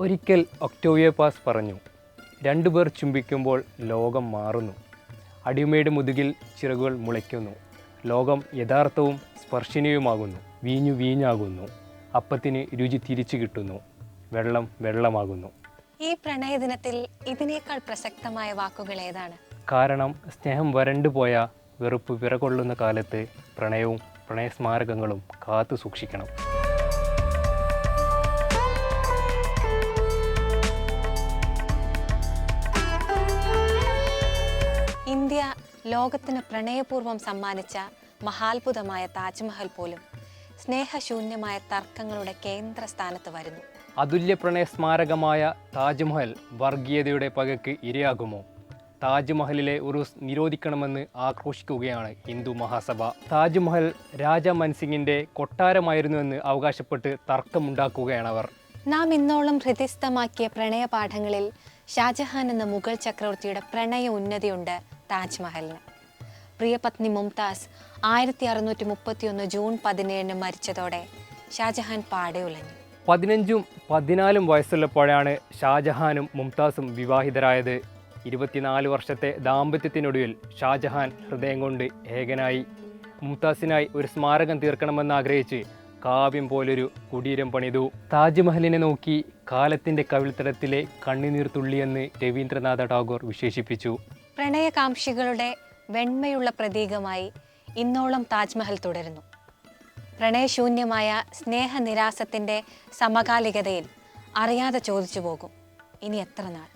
ഒരിക്കൽ Octavia pass പറഞ്ഞു. രണ്ടുപേർ ചുംബിക്കുമ്പോൾ ലോകം മാറുന്നു. അടിമയുടെ മുതുകിൽ ചിറകുകൾ മുളയ്ക്കുന്നു. ലോകം യഥാർത്ഥവും സ്പർശനീയവുമാകുന്നു വീഞ്ഞു വീഞ്ഞാകുന്നു. അപ്പത്തിന് രുചി തിരിച്ചു കിട്ടുന്നു. വെള്ളം വെള്ളമാകുന്നു. ഈ പ്രണയ ദിനത്തിൽ ഇതിനേക്കാൾ പ്രസക്തമായ വാക്കുകൾ ഏതാണ്? കാരണം സ്നേഹം വരണ്ടു പോയ വെറുപ്പ് വിറകൊള്ളുന്ന കാലത്ത് പ്രണയവും പ്രണയസ്മാരകങ്ങളും കാത്തു സൂക്ഷിക്കണം. ഇന്ത്യ ലോകത്തിന് പ്രണയപൂർവം സമ്മാനിച്ച മഹാത്ഭുതമായ താജ്മഹൽ പോലും സ്നേഹശൂന്യമായ തർക്കങ്ങളുടെ കേന്ദ്ര സ്ഥാനത്ത് വരുന്നു. അതുല്യ പ്രണയ സ്മാരകമായ താജ്മഹൽ വർഗീയതയുടെ പകയ്ക്ക് ഇരയാകുമോ? താജ്മഹലിലെ ഉറുസ് നിരോധിക്കണമെന്ന് ആക്രോശിക്കുകയാണ് ഹിന്ദു മഹാസഭ. താജ്മഹൽ രാജ മൻസിംഗിന്റെ കൊട്ടാരമായിരുന്നുവെന്ന് അവകാശപ്പെട്ട് തർക്കമുണ്ടാക്കുകയാണ് അവർ നാം ഇന്നോളം ഹൃദയസ്ഥമാക്കിയ പ്രണയപാഠങ്ങളിൽ ഷാജഹാൻ എന്ന മുഗൾ ചക്രവർത്തിയുടെ പ്രണയ ഉന്നതിയുണ്ട് താജ്മഹലിന് പ്രിയപത്നി മുംതാസ് ആയിരത്തി അറുന്നൂറ്റി മുപ്പത്തിയൊന്ന് ജൂൺ പതിനേഴിന് മരിച്ചതോടെ ഷാജഹാൻ പാടെ ഉലഞ്ഞു. പതിനഞ്ചും പതിനാലും വയസ്സുള്ളപ്പോഴാണ് ഷാജഹാനും മുംതാസും വിവാഹിതരായത്. ഇരുപത്തിനാല് വർഷത്തെ ദാമ്പത്യത്തിനൊടുവിൽ ഷാജഹാൻ ഹൃദയം കൊണ്ട് ഏകനായി. മുംതാസിനായി ഒരു സ്മാരകം തീർക്കണമെന്ന് ആഗ്രഹിച്ച് കാവ്യം പോലൊരു കുടീരം പണിതു. താജ്മഹലിനെ നോക്കി കാലത്തിന്റെ കവിൾത്തടത്തിലെ കണ്ണുനീർ തുള്ളിയെന്ന് രവീന്ദ്രനാഥ ടാഗോർ വിശേഷിപ്പിച്ചു. പ്രണയകാംക്ഷികളുടെ വെണ്മയുള്ള പ്രതീകമായി ഇന്നോളം താജ്മഹൽ തുടരുന്നു. പ്രണയശൂന്യമായ സ്നേഹനിരാസത്തിന്റെ സമകാലികതയിൽ അറിയാതെ ചോദിച്ചു പോകും ഇനി എത്ര നാൾ?